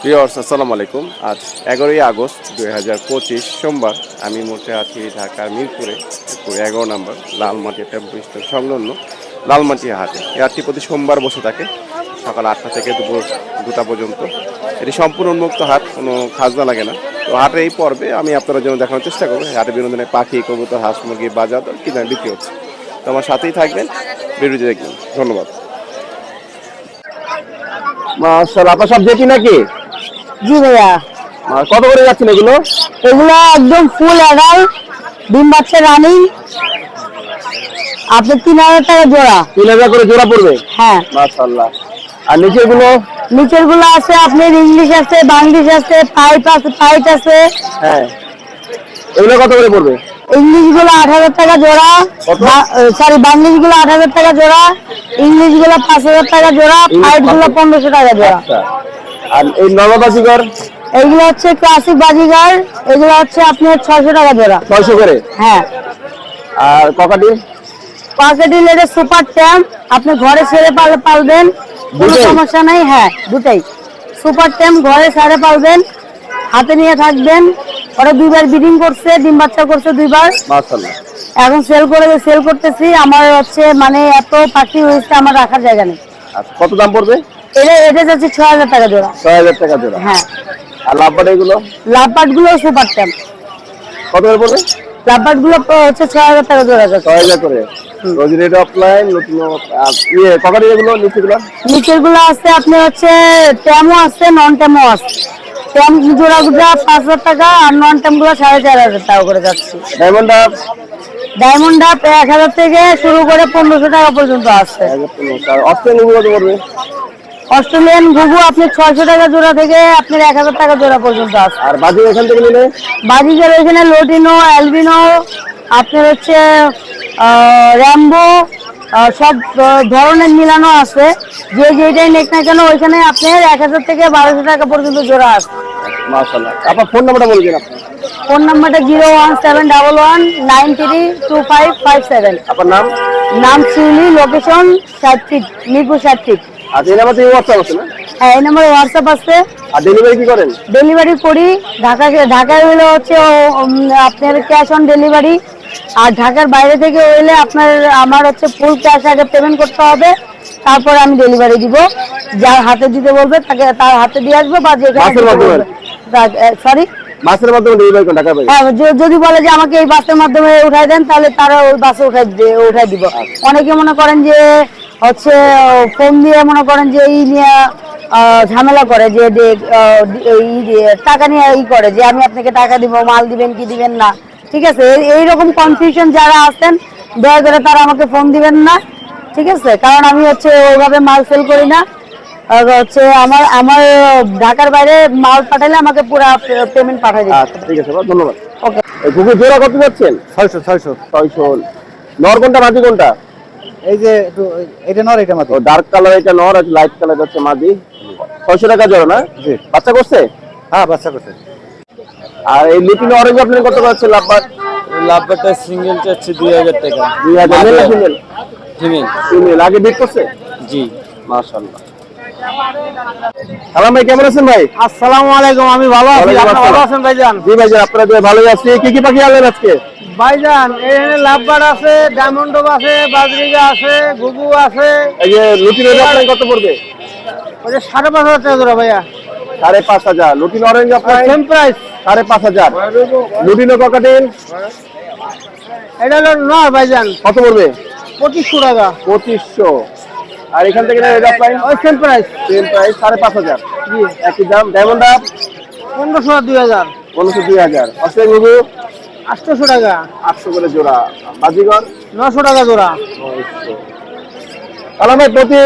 প্রিয়র্স আসসালামু আলাইকুম। আজ এগারোই আগস্ট দুই হাজার পঁচিশ সোমবার। আমি মোটে আছি ঢাকার মিরপুরে এগারো নম্বর, লালমাটি টেম্পু স্টেশন সংলগ্ন লালমাটি হাটে। এই হাটটি প্রতি সোমবার বসে থাকে, সকাল আটটা থেকে দুপুর দুটা পর্যন্ত। এটি সম্পূর্ণ উন্মুক্ত হাট, কোনো খাজনা লাগে না। তো হাটের এই পর্বে আমি আপনাদের জন্য দেখানোর চেষ্টা করব। হাটে বিনোদনে পাখি, কবুতর, হাঁস, মুরগি, বাজার কি দামে বিক্রি হচ্ছে। তো আমার সাথেই থাকবেন, ভিডিওটি দেখবেন। ধন্যবাদ। মাশাআল্লাহ আপনার সব যেটি নাকি? জি ভাইয়া। কত করে যাচ্ছেন এগুলো? এগুলো একদম ফুল অ্যাডাল ডিম বাচ্চা রানিং আপনার তিন হাজার টাকা জোড়া। তিন হাজার করে জোড়া পড়বে? হ্যাঁ। মাশাআল্লাহ। আর নিচেরগুলো? নিচেরগুলো আছে আপনার ইংলিশ আছে বাংলিশ আছে পাইপ আছে পাইট আছে। হ্যাঁ। এগুলো কত করে পড়বে? ইংলিশগুলো আট হাজার টাকা জোড়া সরি বাংলিশগুলো আট হাজার টাকা জোড়া ইংলিশগুলো পাঁচ হাজার টাকা জোড়া পাইটগুলো পনেরোশো টাকা জোড়া। আচ্ছা। আর এই নববাজিগর? এইগুলো হচ্ছে ক্লাসিক বাজিগার এগুলো হচ্ছে আপনার ছয়শো টাকা জোড়া। ছয়শো করে? হ্যাঁ। আর ককাটি পকেটে লেগে সুপার ট্যাম্প আপনি ঘরে ছেড়ে পাল পালবেন কোনো সমস্যা নাই হ্যাঁ দুটাই। সুপার ট্যাম্প ঘরে ছেড়ে পালবেন হাতে নিয়ে থাকবেন ওরা দুইবার ব্রিডিং করছে ডিম বাচ্চা করছে দুইবার। এখন সেল করে সেল করতেছি আমার হচ্ছে মানে এত পাখি হয়েছে আমার রাখার জায়গা নেই। কত দাম পড়বে? এটা এটা যাচ্ছে ছয় হাজার টাকা জোড়া। ছয় হাজার টাকা জোড়া। হ্যাঁ। আর লাভবাট এগুলো? লাভবাটগুলো সুপার ট্যাম্প কত করে পড়বে? লাভবাটগুলো হচ্ছে ছয় হাজার টাকা জোড়া ছয় হাজার করে। রোজি রেট অফলাইন নতুন ইয়ে ককাটি এগুলো নিচেগুলো? নিচেরগুলো আছে আপনি হচ্ছে ট্যামও আছে নন ট্যামও আছে। ট্যাম জোড়া গুলা পাঁচ হাজার টাকা আর নন ট্যামগুলো সাড়ে চার হাজার টাকা করে যাচ্ছে। ডায়মন্ড আপ ডায়মন্ড আপ এক হাজার থেকে শুরু করে পনেরোশো টাকা পর্যন্ত আছে। অস্ট্রেলিয়ান কত পড়বে? অস্ট্রেলিয়ান ঘুঘু আপনি ছয়শো টাকা জোড়া থেকে আপনার এক হাজার টাকা জোড়া পর্যন্ত আছে। আর বাজি এখান থেকে নিলে? বাজিকার এখানে লোটিনো অ্যালবিনো আপনার হচ্ছে র্যাম্বো সব ধরনের মিলানো আছে। যে যেটাই নেক না কেন ওইখানে আপনার এক হাজার থেকে বারোশো টাকা পর্যন্ত জোড়া আছে। মাশাআল্লাহ। আপনার ফোন নাম্বারটা আপনি ফোন নাম্বারটা zero one seven double one nine three two five five seven. আপনার নাম? নাম শিউলি লোকেশন ষাট ফিট মিরপুর ষাট ফিট আর এই নাম্বার হোয়াটসঅ্যাপ আছে না? হ্যাঁ এই নম্বরে হোয়াটসঅ্যাপ আছে। আর ডেলিভারি কি করেন? ডেলিভারি করি। ঢাকায় হইলে হচ্ছে আপনার ক্যাশ অন ডেলিভারি আর ঢাকার বাইরে থেকে হইলে আপনার আমার হচ্ছে ফুল ক্যাশ আগে পেমেন্ট করতে হবে। তারপর আমি ডেলিভারি দিব। যার হাতে দিতে বলবে তাকে তার হাতে দিয়ে আসব বা যেখানে সরি মাসের মাধ্যমে ডেলিভারি করেন ঢাকা বাইরে। হ্যাঁ যদি বলে যে আমাকে এই বাসের মাধ্যমে উঠাই দেন তাহলে তারা ওই বাসে উঠাই উঠাই দিব। অনেকে মনে করেন যে হচ্ছে ফোন দিয়ে মনে করেন যে এই নিয়ে ঝামেলা করে যে টাকা নিয়ে ই করে যে আমি আপনাকে টাকা দিব মাল দিবেন কি দিবেন না। ঠিক আছে? এই- এইরকম কনফিউশন যারা আছেন দয়া করে তারা আমাকে ফোন দিবেন না। ঠিক আছে? কারণ আমি হচ্ছে ওইভাবে মাল সেল করি না। হচ্ছে আমার আমার ঢাকার বাইরে মাল পাঠালে আমাকে পুরো পেমেন্ট পাঠাই দিবে। আচ্ছা ঠিক আছে ধন্যবাদ। ওকে কুকুর জোড়া কত যাচ্ছেন? ছয়শো ছয়শো। ছয়শো। নর কোনটা মাঝি কোনটা? এই যে একটু এটা নর এটা মাত্র ও ডার্ক কালার এটা নর আর লাইট কালার হচ্ছে মাদি ছয়শো টাকা জোড়া না? জি। বাচ্চা করছে? হ্যাঁ বাচ্চা করছে। আর এই লিপিন অরেঞ্জ আপনি কত পাচ্ছেন লাভবাট? লাভবারটা সিঙ্গেল চাচ্ছি দুই হাজার টাকা। দুই হাজার মেল না ফিমেল ফিমেল ফিমেল আগে বিট করছে? জি। মাশাআল্লাহ। সালাম ভাই কেমন আছেন ভাই? আসসালামু আলাইকুম আমি ভালো আছি। আপনি ভালো আছেন ভাইজান? জি ভাই আপনারা দিয়ে ভালোই আছি। কি কি পাখি আনলেন আজকে? ভাইজান এখানে লাভবার আছে ডায়মন্ড আছে বাজরিগা আছে ঘুঘু আছে। এই যে লুটিন অরেঞ্জ আপনার কত পড়বে? ওই যে সাড়ে পাঁচ হাজার টাকা ধরো ভাইয়া। সাড়ে পাঁচ হাজার। লুটিন অরেঞ্জ আপনার? সেম প্রাইস সাড়ে পাঁচ হাজার। লুটিনো ককাটিল এটা হলো ভাইজান। কত পড়বে? পঁচিশশো টাকা। পঁচিশশো। আর এখান থেকে অফ লাইন ওই সেম প্রাইস সেম প্রাইস সাড়ে পাঁচ হাজার। জি। একই দাম ডায়মন্ড আপ পনেরোশো দুই হাজার। পনেরোশো দুই হাজার। অস্ট্রেলিয়ান গুগু আটশোশো টাকা। আটশো করে জোড়া। বাজিগর? নশো টাকা জোড়া। তাহলে ভাই প্রতি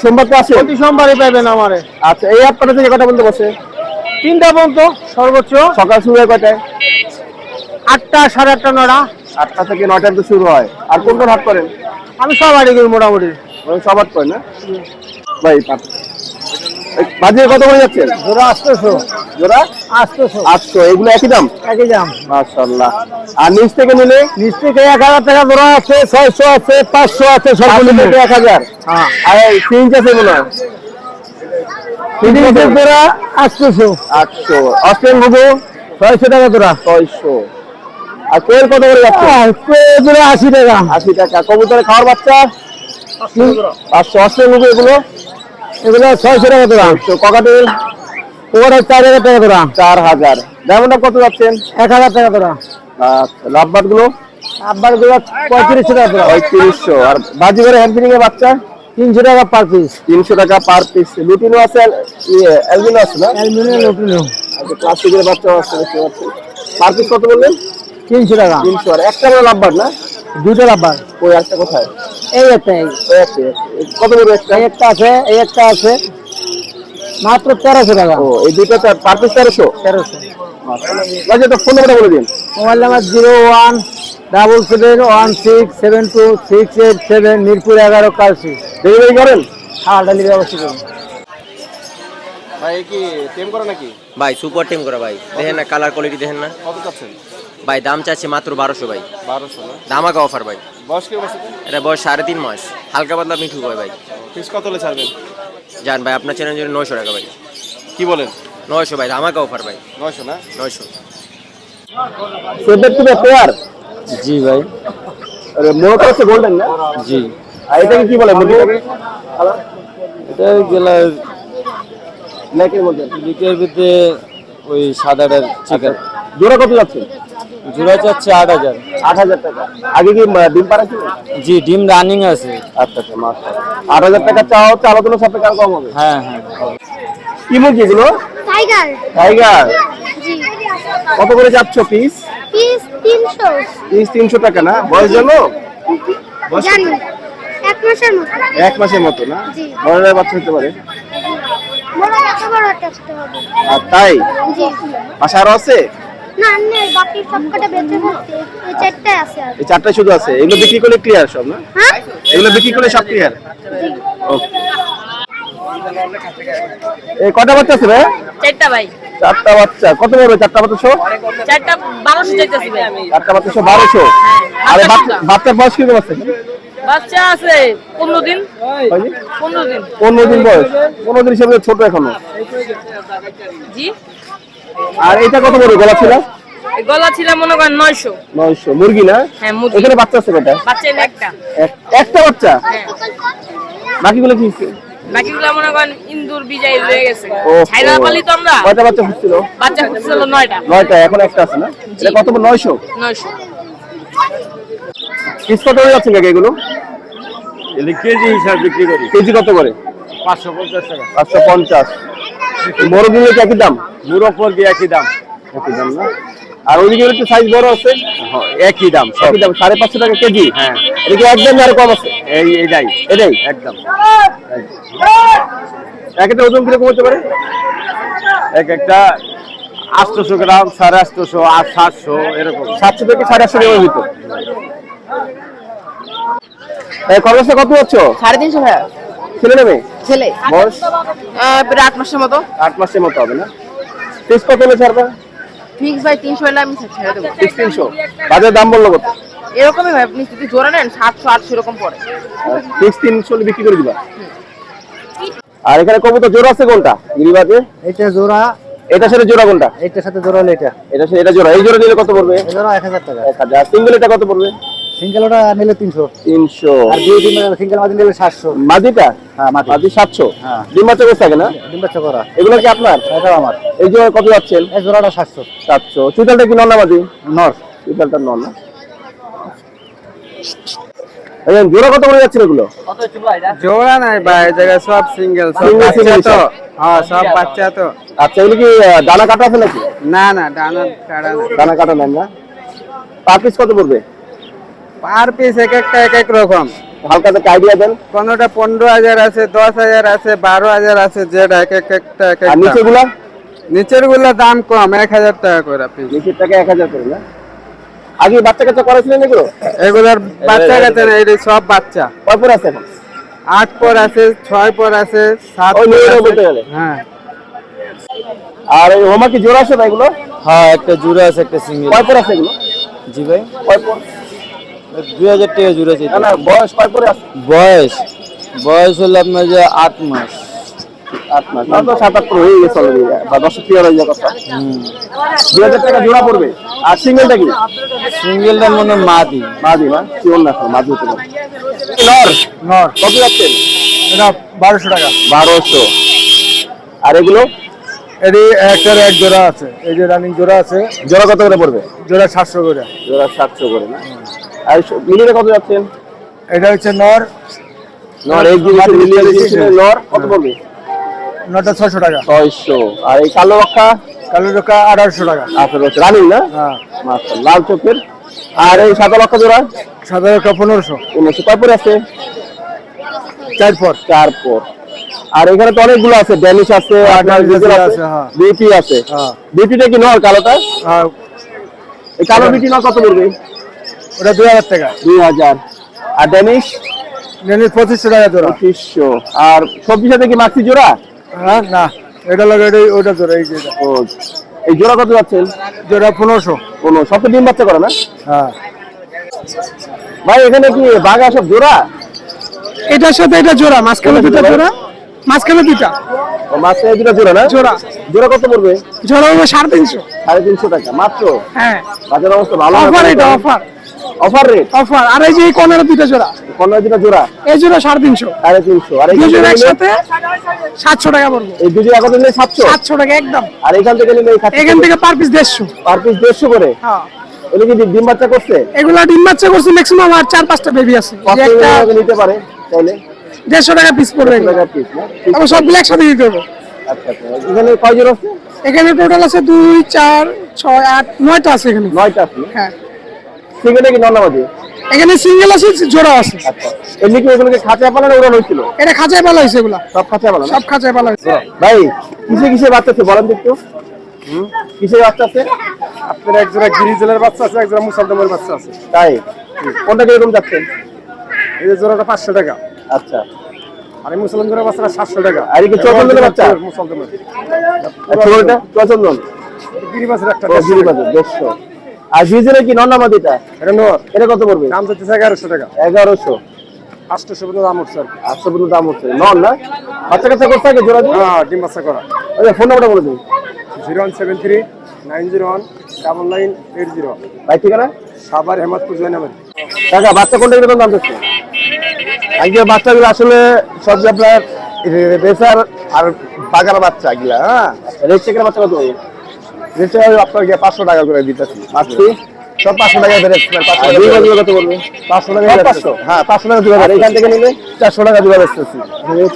সোমবার তো আছে? প্রতি সোমবারই পাইবেন আমারে। আচ্ছা এই হাটটা থেকে কটা পর্যন্ত বসে? তিনটা পর্যন্ত সর্বোচ্চ। সকাল শুরু হয় কটায় আটটা সাড়ে আটটা নটা আটটা থেকে নয়টা তো শুরু হয়। আর কোন কোন হাট করেন? আমি সব আড়ি করি মোটামুটি। ওই সব হাট করেন না? ভাই বাজিয়ে কত করে যাচ্ছেন জোড়া আটশোশো। জোড়া? আটশোশো। আটশো। এগুলো একই দাম? একই দাম। মাশাল্লাহ আর নিচ থেকে নিলে? নিচ থেকে এক হাজার টাকা জোড়া আছে ছয়শো আছে পাঁচশো আছে সর্বনিম্ন এক হাজার? হ্যাঁ। আর তিন আছে মনে হয়। ফিটিংসের জোড়া আটশোশো। আটশো। অস্ট্রেলিয়ান ঘুঘু ছয়শো টাকা তোরা ছয়শো। আর কোয়েল কত করে যাচ্ছে? জোড়া আশি টাকা। আশি টাকা। কবুতরের খাওয়ার বাচ্চা? পাঁচশো অস্ট্রেলিয়ান ঘুঘু এগুলো? এগুলো ছয়শো টাকা তোরা ককাটেল ওরা চার হাজার টাকা তোরা চার হাজার। ডায়মন্ড কত যাচ্ছেন? এক হাজার টাকা তোরা আচ্ছা লাভবাটগুলো আব্বারগুলো পঁয়ত্রিশশো টাকা তোরা পঁয়ত্রিশশো। আর বাজিগরে হ্যান্ডফিলিং এর বাচ্চা? তিনশো টাকা পার পিস তিনশো টাকা পার পিস লুটিনো আছে ইয়ে অ্যালবিনো আছে না? লুটিনো। আচ্ছা প্লাস্টিকের বাচ্চা আছে পার পিস কত বললেন? তিনশো টাকা। তিনশো আর একটা করে লাভবাট না? দুটো রাব্বার ওই একটা কোথায়? এই একটা এই। ওই একটা, কত বলবে একটা? একটা আছে এই একটা আছে। মাত্র তেরোশো টাকা। ও এই দুইটা পার পিস তেরোশো? তেরোশো। বাজে তো ফোন নাম্বারটা বলে দিন। Mobile number zero one double seven one six seven two six eight seven Mirpur এগারো কালসি। ডেলিভারি করেন? হ্যাঁ ডেলিভারি অবশ্যই করুন ভাই কি টেম করে নাকি? ভাই সুপার টিম করা ভাই। দেখেন না কালার কোয়ালিটি দেখেন না। কত চাচ্ছেন? ভাই দাম চাচ্ছে মাত্র বারোশো ভাই। বারোশো ধামাকা অফার ভাই। বয়স কি বসে এটা বয়স সাড়ে তিন মাস। হালকা পাতলা মিঠু হয় ভাই। ফিস কত হলে ছাড়বেন? জান ভাই আপনার চ্যানেল জন্য নয়শো টাকা ভাই। কি বলেন? নয়শো ভাই ধামাকা অফার ভাই। নয়শো না? নয়শো। সেভেন টু পেয়ার জি ভাই। হচ্ছে গোল্ডেন না? জি। আর এটাকে কি বলে এটা গেলা মধ্যে? ভিতরে ওই সাদাটার চিকেন জোড়া কত যাচ্ছে? জোড়া চাচ্ছে আট হাজার। আট হাজার টাকা। আগে কি ডিম পাড়া ছিল? জি ডিম রানিং আছে। আচ্ছা আচ্ছা মাস আট হাজার টাকা চাওয়া হচ্ছে আলোচনা সাপেক্ষে আরও কম হবে। হ্যাঁ হ্যাঁ। কি মুরগি এগুলো? টাইগার। টাইগার? কত করে যাচ্ছ পিস? পিস তিনশো। পিস তিনশো টাকা না? বয়স জানো? জানি। এক মাসের মতো। এক মাসের মতো না? বাচ্চা হতে পারে। বড় এত বড় টেস্ট হবে। আর তাই? আরও আছে? না নেই বাকি সব বেঁচে ফেলছে। এই চারটায় আছে আর। এই চারটায় শুধু আছে? এগুলো বিক্রি করলে ক্লিয়ার সব না? হ্যাঁ? এগুলো বিক্রি করলে সব ক্লিয়ার এই কটা বাচ্চা আছে ভাই? চারটা ভাই। চারটা বাচ্চা। কত বড় চারটা বাচ্চা শো চারটা বারোশো চাইতেছি ভাই। চারটা বাচ্চা শো বারোশো? আরে বাচ্চা- বাচ্চার বয়স কীরকম আছে? বাচ্চা আছে পনেরো দিন। পনেরো দিন। পনেরো দিন বয়স। পনেরো দিন হিসেবে ছোট এখনও। জি। আর এটা কত বড় গলা ছিল? গলা ছিল মনে করেন নয়শো। নয়শো। মুরগি না? হ্যাঁ মুরগি। এখানে বাচ্চা আছে কটা বাচ্চা একটা। একটা বাচ্চা? হ্যাঁ। বাকিগুলো কি বাকিগুলো মনে করেন ইন্দুর বিজয় রয়ে গেছে। ছাইরা পালি তো আমরা। কয়টা বাচ্চা ফুটছিল বাচ্চা ফুটছিল নয়টা। নয়টা এখন একটা আছে না? এটা কত বড় নয়শো? নয়শো। পিস কত করে যাচ্ছে কাকা এগুলো কেজি হিসাব বিক্রি করি। কেজি কত করে? পাঁচশো পঞ্চাশ টাকা। পাঁচশো পঞ্চাশ। কি একই দাম? মুরগ মুরগি একই দাম। একই দাম না? আর ওইদিকে একটু সাইজ বড় আছে? একই দাম একই দাম সাড়ে পাঁচশো টাকা কেজি? হ্যাঁ। এদিকে একদম আরও কম আছে। এই এটাই এটাই? একদম। এক একটা ওজন কীরকম হতে পারে? এক একটা আটশোশো গ্রাম সাড়ে আটশোশো আট সাতশো এরকম। সাতশো থেকে সাড়ে আটশো টাকার ভিতর। কত হচ্ছ সাড়ে তিনশো ভাইয়া। ছেলে নেবে ছেলে। বয়স? প্রায় আট মাসের মতো। আট মাসের মতো হবে না? পিস কত হলে ছাড়বে? ফিক্স ভাই তিনশো হলে আমি ছেড়ে দেবো। সিক্স তিনশো। বাজার দাম বলল কত? এরকমই ভাই আপনি যদি জোড়া নেন সাতশো আটশো এরকম পড়ে। সিক্স তিনশো হলে বিক্রি করে দিবা? আর এখানে কবুতর জোড়া আছে কোনটা? গিরিবাজে? এটা জোড়া। এটার সাথে জোড়া কোনটা? এটার সাথে জোড়া হলো এটা। এটা সাথে এটা জোড়া। এই জোড়া নিলে কত পড়বে? জোড়া এক হাজার টাকা। এক হাজার। সিঙ্গেল এটা কত পড়বে? সিঙ্গেল ওটা নিলে তিনশো। তিনশো। আর দুই দিন সিঙ্গেল মাঝে নিলে সাতশো। মাদিটা? হ্যাঁ মাটি মাদি সাতশো? হ্যাঁ। ডিম বাচ্চা করছে থাকে না ডিম বাচ্চা করা। এগুলো কি আপনার? এটাও আমার। এই জোড়া কত যাচ্ছেন এই জোড়াটা সাতশো। সাতশো। চুতালটা কি না মাদি? নর। চুতালটা না? জোড়া কত করে যাচ্ছেন এগুলো? জোড়া নাই ভাই জায়গায় সব সিঙ্গেল তো। হ্যাঁ সব বাচ্চা তো। আচ্ছা এগুলো কি দানা কাটা আছে নাকি? না না ডানা কাটা দানা কাটা নেন না? পার পিস কত পড়বে? পার পিস এক একটা এক এক রকম। হালকা একটা আইডিয়া দেন। কোনোটা পনেরো হাজার আছে দশ হাজার আছে বারো হাজার আছে যেটা এক এক একটা এক আর নিচে গুলা নিচেরগুলো দাম কম এক হাজার টাকা করে পিস নিচের টাকা এক হাজার করে না? আগে বাচ্চা কাচ্চা করেছিলেন এগুলো? এগুলোর বাচ্চা কাছে না এটা সব বাচ্চা। কয় পর আছে এখন? আট পর আছে ছয় পর আছে সাত পর আছে। হ্যাঁ। আর এই হোমা কি জোড়া আছে না এগুলো? হ্যাঁ একটা জোড়া আছে একটা সিঙ্গেল। কয় পর আছে এগুলো? জি ভাই। কয় পর? দুই হাজার টাকা জোড়া চাই না বয়স কয় পরে আছে বয়স বয়স হলো আপনার যে আট মাস। আট মাস। তো সাত আট করে হয়ে গেছে অলরেডি বা দশ ক্লিয়ার হয়ে যাওয়ার কথা। দুই হাজার টাকা জোড়া পড়বে। আর সিঙ্গেলটা কি? সিঙ্গেলটা মনে মাদি। মাদি না শিওর না মাদি হতে পারে। নর। নর। কত এটা বারোশো টাকা। বারোশো। আর এগুলো? এটি একটার এক জোড়া আছে। এই যে রানিং জোড়া আছে। জোড়া কত করে পড়বে? জোড়া সাতশো করে। জোড়া সাতশো করে না? আর মিলিয়ে কত যাচ্ছেন? এটা হচ্ছে নর। নর মিলিয়ে নর কত পড়বে নটা ছশো টাকা। ছয়শো। আর এই কালো রক্ষা? কালো টাকা আঠারোশো টাকা। আঠারোশো রানিং না? হ্যাঁ। লাল চোখের। আর এই সাদা লক্ষ জোড়া? সাদা টাকা পনেরোশো। উনিশশো কয় পরে আছে? চার পর। চার পর। আর এখানে তো অনেকগুলো আছে। ড্যানিশ আছে হ্যাঁ। বিপি আছে হ্যাঁ। বিপিটা কি নর কালোটা? কালো বিপি নর কত পড়বে? ওটা দুই হাজার টাকা। দুই হাজার। আর ড্যানিশ নেনি পঁচিশশো টাকা জোড়া। পঁচিশশো। আর সবজির সাথে কি মাছি জোড়া? হ্যাঁ না। এটা লাগে এটা ওটা জোড়া এই যে ও এই জোড়া কত যাচ্ছেন জোড়া পনেরোশো। কোনো সব তো ডিম বাচ্চা করে না? হ্যাঁ। ভাই এখানে কি বাঘা সব জোড়া? এটার সাথে এটা জোড়া মাঝখানে দুটো জোড়া? মাঝখানে দুটা। এই দুটো জোড়া না? জোড়া। জোড়া কত পড়বে? জোড়া হবে সাড়ে তিনশো। সাড়ে তিনশো টাকা মাত্র? হ্যাঁ। বাজার অবস্থা ভালো অফার এটা অফার অফার রেট অফার আর এই যে এই কর্নারে দুটো জোড়া? পনেরো দুটা জোড়া? এই জোড়া সাড়ে তিনশো। সাড়ে তিনশো। আর থেকে নিলে- একসাথে সাতশো টাকা পড়ব। এই দুজন একত নিলে? সাতশো? সাতশো টাকা একদম। আর এখান থেকে নিলে এখান থেকে পার পিস দেড়শো। পার পিস দেড়শো করে? হ্যাঁ। এগুলো কি ডিম বাচ্চা করছে? এগুলা ডিম বাচ্চা করছে ম্যাক্সিমাম আর চার পাঁচটা বেবি আছে। একটা নিতে পারে তাইলে? দেড়শো টাকা পিস পড়বে তারপর সবগুলো একসাথে দিতে হবে। আচ্ছা আচ্ছা। এখানে কয় আছে? এখানে টোটাল আছে দুই চার ছয় আট নয়টা আছে এখানে। নয়টা আছে হ্যাঁ। সিঙ্গেলে কি নন্নাবাদী এখানে সিঙ্গেল আছে জোড়া আছে। আচ্ছা। এমনি কি এগুলোকে খাঁচা পালানো ওরা হয়েছিল এটা খাঁচায় পালা হয়েছে এগুলা। সব খাঁচা পালানো? সব খাঁচায় পালা হয়েছে। ভাই কিসে কিসে বাচ্চা আছে? বলেন তো একটু। কিসে বাচ্চা আছে? আপনার এক জোড়া গিরিজেলের বাচ্চা আছে এক জোড়া মুসলদমের বাচ্চা আছে। তাই? কোনটা কীরকম যাচ্ছেন এই জোড়াটা পাঁচশো টাকা। আচ্ছা। আর এই মুসলমানের বাচ্চাটা সাতশো টাকা। আর কি চৌচন্দনের বাচ্চা? মুসলমানের। আর ছোটটা চন্দন গিরিবাসের একটা গিরিবাজে দেড়শো আর ভিজের কি নন্নাবাদিটা এটা নোর। এটা কত পড়বে? দাম যাচ্ছে এগারোশো টাকা। এগারোশো। আটশোশো পর্যন্ত দাম উঠছে আর আটশো পর্যন্ত দাম হচ্ছে নন না? বাচ্চা কাচ্চা করতে থাকে জোড়া দিয়ে? হ্যাঁ ডিম বাচ্চা করা। আচ্ছা ফোন নাম্বারটা বলে দিন। Zero one seven three nine zero one double nine eight zero. ভাই ঠিকানা? সাবার হেমাদপুর জয়নাবাড়ি কাকা বাচ্চা কোনটা কীরকম দাম যাচ্ছে আজকে বাচ্চাগুলো আসলে সব যে আপনার রেসার আর বাগার বাচ্চা এগুলা হ্যাঁ? রেড চেকের বাচ্চা কত আপনার গিয়ে পাঁচশো টাকা করে দিতেছি পাঁচশো। সব পাঁচশো টাকা বেড়ে দুই বাজে কত বলবে পাঁচশো টাকা পাঁচশো? হ্যাঁ পাঁচশো টাকা দিবে এখান থেকে নিলে? চারশো টাকা দিবে বেচতেছি।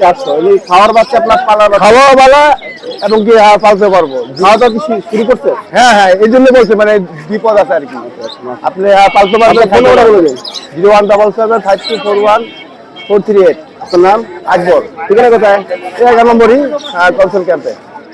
চারশো। এই খাওয়ার বাচ্চা আপনার পালার খাওয়া বালা এবং কি হ্যাঁ পালতে পারব। খাওয়া দাওয়া কি শুরু করছে? হ্যাঁ হ্যাঁ এই জন্য বলছি মানে বিপদ আছে আর কি। আপনি হ্যাঁ, পালতে পারবেন ফোন নাম্বারটা বলে zero one double seven five two four one four three eight. আপনার নাম? আকবর। ঠিকানা কোথায়? এক নম্বরই কনসাল ক্যাম্পে।